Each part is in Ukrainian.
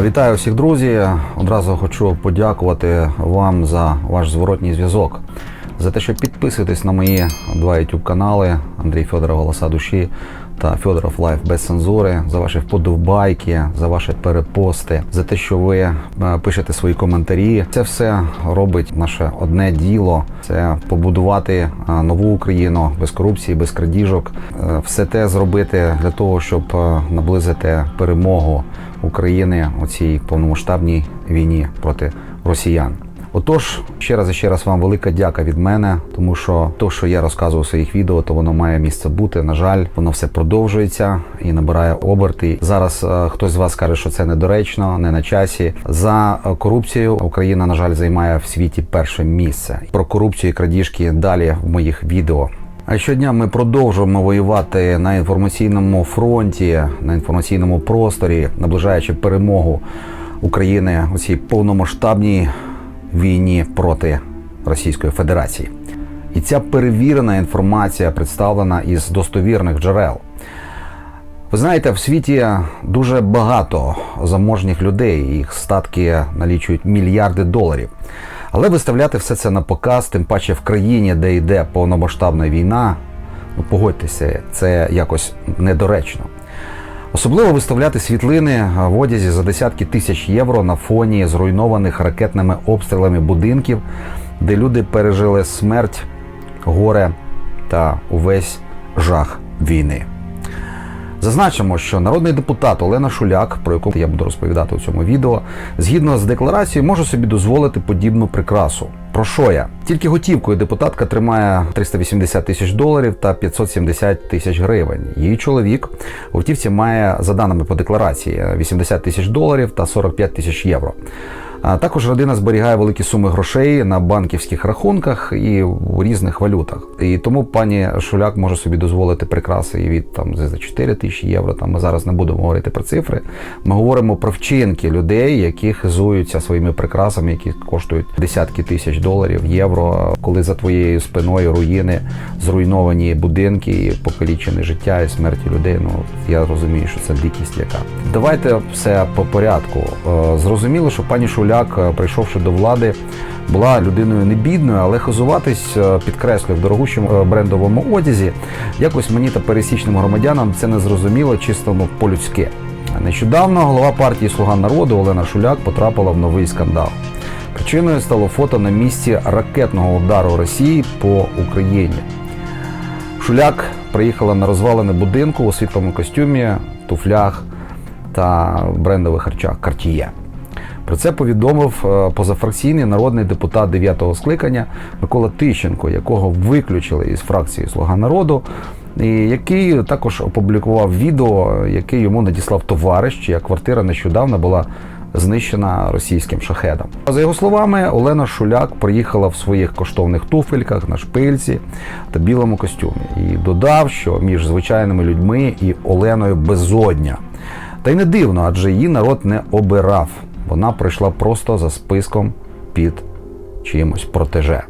Вітаю всіх, друзі. Одразу хочу подякувати вам за ваш зворотній зв'язок, за те, що підписуєтесь на мої два YouTube канали. Андрій Федоров Голоса душі та Федоров Лайф без цензури, за ваші вподобайки, за ваші перепости, за те, що ви е, пишете свої коментарі. Це все робить наше одне діло: це побудувати е, нову Україну без корупції, без крадіжок. Е, Все те зробити для того, щоб наблизити перемогу України у цій повномасштабній війні проти росіян. Отож, ще раз і ще раз вам велика дяка від мене, тому що то, що я розказував у своїх відео, то воно має місце бути. На жаль, воно все продовжується і набирає оберти. Зараз е, хтось з вас каже, що це недоречно, не на часі. За е, корупцію Україна, на жаль, займає в світі перше місце. Про корупцію і крадіжки далі в моїх відео. А щодня ми продовжуємо воювати на інформаційному фронті, на інформаційному просторі, наближаючи перемогу України у цій повномасштабній війні проти Російської Федерації. І ця перевірена інформація представлена із достовірних джерел. Ви знаєте, в світі дуже багато заможних людей, їх статки налічують мільярди доларів. Але виставляти все це на показ, тим паче в країні, де йде повномасштабна війна, ну погодьтеся, це якось недоречно. Особливо виставляти світлини в одязі за десятки тисяч євро на фоні зруйнованих ракетними обстрілами будинків, де люди пережили смерть, горе та увесь жах війни. Зазначимо, що народний депутат Олена Шуляк, про яку я буду розповідати у цьому відео, згідно з декларацією, може собі дозволити подібну прикрасу. Про що я? Тільки готівкою депутатка тримає 380 тисяч доларів та 570 тисяч гривень. Її чоловік у автівці має, за даними по декларації, 80 тисяч доларів та 45 тисяч євро. А також родина зберігає великі суми грошей на банківських рахунках і в різних валютах. І тому пані Шуляк може собі дозволити прикраси і від там за 4 тисячі євро. Там ми зараз не будемо говорити про цифри. Ми говоримо про вчинки людей, які хизуються своїми прикрасами, які коштують десятки тисяч доларів, євро. Коли за твоєю спиною руїни, зруйновані будинки, покалічене життя і смерті людей. Ну я розумію, що це дикість яка. Давайте все по порядку. Е, Зрозуміло, що пані Шуляк. Шуляк, прийшовши до влади, була людиною не бідною, але хизуватись, е, підкреслю, в дорогущому е, брендовому одязі, якось мені та пересічним громадянам це не зрозуміло чисто ну, по-людськи. Нещодавно голова партії Слуга народу Олена Шуляк потрапила в новий скандал. Причиною стало фото на місці ракетного удару Росії по Україні. Шуляк приїхала на розвалене будинку у світлому костюмі, туфлях та брендових харчах Cartier. Про це повідомив е, позафракційний народний депутат 9-го скликання Микола Тищенко, якого виключили із фракції Слуга народу, і який також опублікував відео, яке йому надіслав товариш, чия квартира нещодавно була знищена російським шахедом. За його словами, Олена Шуляк приїхала в своїх коштовних туфельках на шпильці та білому костюмі і додав, що між звичайними людьми і Оленою безодня. Та й не дивно, адже її народ не обирав. Вона прийшла просто за списком під чимось протеже.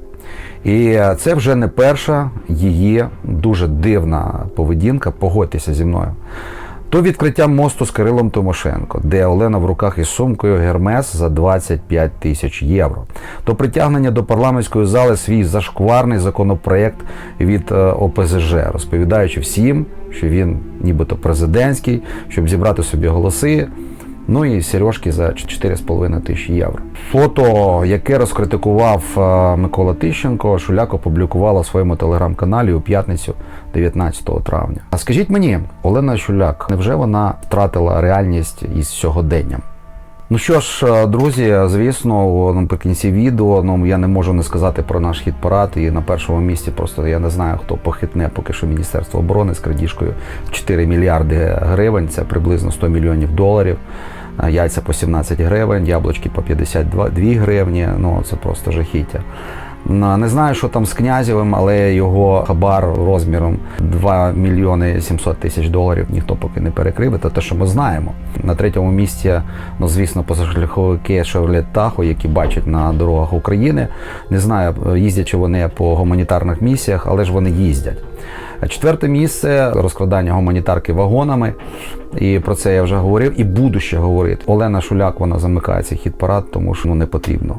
І це вже не перша її дуже дивна поведінка. Погодьтеся зі мною. То відкриття мосту з Кирилом Тимошенко, де Олена в руках із сумкою Гермес за 25 тисяч євро. То притягнення до парламентської зали свій зашкварний законопроєкт від е, ОПЗЖ, розповідаючи всім, що він нібито президентський, щоб зібрати собі голоси. Ну і сережки за 4,5 тисячі євро. Фото, яке розкритикував е, Микола Тищенко, Шуляк опублікувала в своєму телеграм-каналі у п'ятницю 19 травня. А скажіть мені, Олена Шуляк, невже вона втратила реальність із сьогоденням? Ну що ж, е, друзі, звісно, наприкінці відео ну я не можу не сказати про наш хіт парад. І на першому місці просто я не знаю, хто похитне поки що Міністерство оборони з крадіжкою 4 мільярди гривень. Це приблизно 100 мільйонів доларів. Е, Яйця по 17 гривень, яблучки по 52 гривні. Ну це просто жахіття. Не знаю, що там з князєвим, але його хабар розміром 2 мільйони 700 тисяч доларів ніхто поки не перекрив. Це те, що ми знаємо. На третьому місці, ну звісно, позашляховики Chevrolet Tahoe, які бачать на дорогах України. Не знаю, їздять чи вони по гуманітарних місіях, але ж вони їздять. Четверте місце розкладання гуманітарки вагонами. І про це я вже говорив і буду ще говорити. Олена Шуляк вона замикає цей хіт парад, тому що ну не потрібно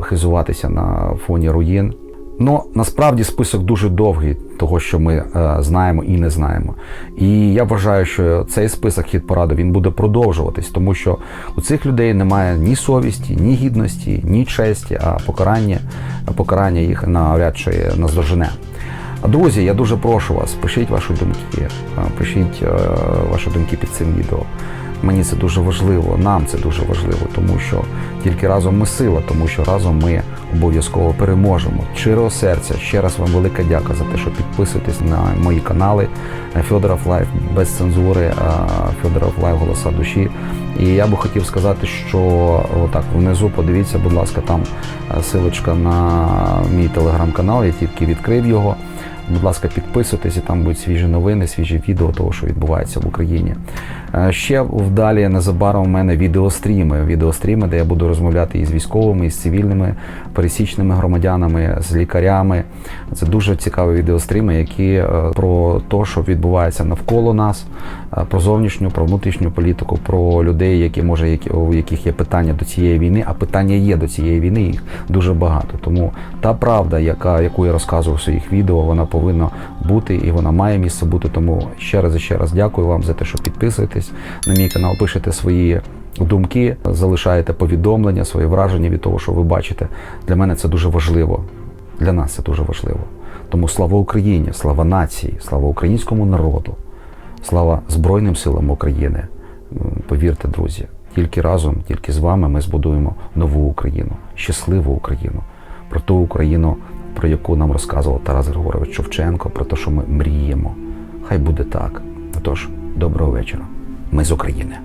хизуватися на фоні руїн. Ну насправді список дуже довгий, того що ми е, знаємо і не знаємо. І я вважаю, що цей список хіт параду він буде продовжуватись, тому що у цих людей немає ні совісті, ні гідності, ні честі, а покарання, покарання їх навряд чи наздожене. Друзі, я дуже прошу вас, пишіть ваші думки, е, пишіть е, ваші думки під цим відео. Мені це дуже важливо, нам це дуже важливо, тому що тільки разом ми сила, тому що разом ми обов'язково переможемо. Щирого серця, ще раз вам велика дяка за те, що підписуєтесь на мої канали Федоров Лайф без цензури, е, Федоров Лайф голоса душі. І я би хотів сказати, що отак внизу подивіться, будь ласка, там е, силочка на мій телеграм-канал, я тільки відкрив його. Будь ласка, підписуйтесь, і там будуть свіжі новини, свіжі відео того, що відбувається в Україні. Е, Ще вдалі незабаром у мене відеостріми. Відеостріми, де я буду розмовляти із військовими, із цивільними, пересічними громадянами, з лікарями. Це дуже цікаві відеостріми, які е, про те, що відбувається навколо нас, е, про зовнішню, про внутрішню політику, про людей, які може, у яких є питання до цієї війни, а питання є до цієї війни, їх дуже багато. Тому та правда, яка яку я розказував в своїх відео, вона повинна бути і вона має місце бути. Тому ще раз і ще раз дякую вам за те, що підписуєтесь на мій канал, пишете свої. Думки залишаєте повідомлення, свої враження від того, що ви бачите. Для мене це дуже важливо. Для нас це дуже важливо. Тому слава Україні, слава нації, слава українському народу, слава Збройним силам України. Повірте, друзі, тільки разом, тільки з вами ми збудуємо нову Україну, щасливу Україну, про ту Україну, про яку нам розказував Тарас Григорович Шевченко, про те, що ми мріємо. Хай буде так. Отож, доброго вечора. Ми з України.